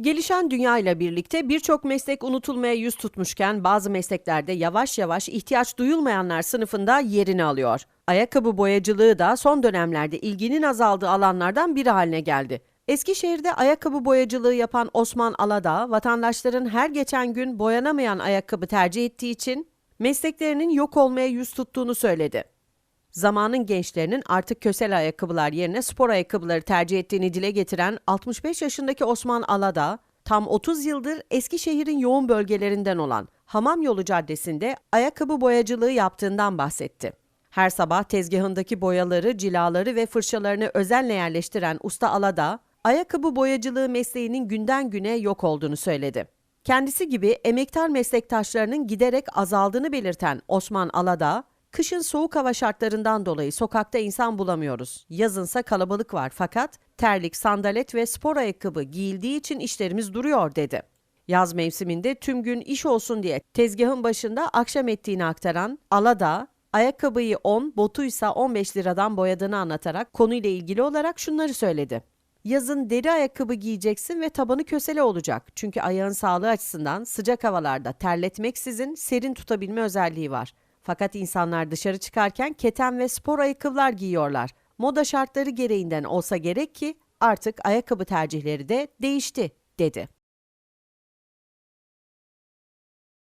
Gelişen dünya ile birlikte birçok meslek unutulmaya yüz tutmuşken bazı mesleklerde yavaş yavaş ihtiyaç duyulmayanlar sınıfında yerini alıyor. Ayakkabı boyacılığı da son dönemlerde ilginin azaldığı alanlardan biri haline geldi. Eskişehir'de ayakkabı boyacılığı yapan Osman Aladağ, vatandaşların her geçen gün boyanamayan ayakkabı tercih ettiği için mesleklerinin yok olmaya yüz tuttuğunu söyledi. Zamanın gençlerinin artık kösel ayakkabılar yerine spor ayakkabıları tercih ettiğini dile getiren 65 yaşındaki Osman Alada, tam 30 yıldır Eskişehir'in yoğun bölgelerinden olan Hamamyolu Caddesi'nde ayakkabı boyacılığı yaptığından bahsetti. Her sabah tezgahındaki boyaları, cilaları ve fırçalarını özenle yerleştiren Usta Alada, ayakkabı boyacılığı mesleğinin günden güne yok olduğunu söyledi. Kendisi gibi emektar meslektaşlarının giderek azaldığını belirten Osman Alada, Kışın soğuk hava şartlarından dolayı sokakta insan bulamıyoruz. Yazınsa kalabalık var fakat terlik, sandalet ve spor ayakkabı giyildiği için işlerimiz duruyor dedi. Yaz mevsiminde tüm gün iş olsun diye tezgahın başında akşam ettiğini aktaran Alada, ayakkabıyı 10, botuysa 15 liradan boyadığını anlatarak konuyla ilgili olarak şunları söyledi. Yazın deri ayakkabı giyeceksin ve tabanı kösele olacak. Çünkü ayağın sağlığı açısından sıcak havalarda terletmeksizin serin tutabilme özelliği var. Fakat insanlar dışarı çıkarken keten ve spor ayakkabılar giyiyorlar. Moda şartları gereğinden olsa gerek ki artık ayakkabı tercihleri de değişti, dedi.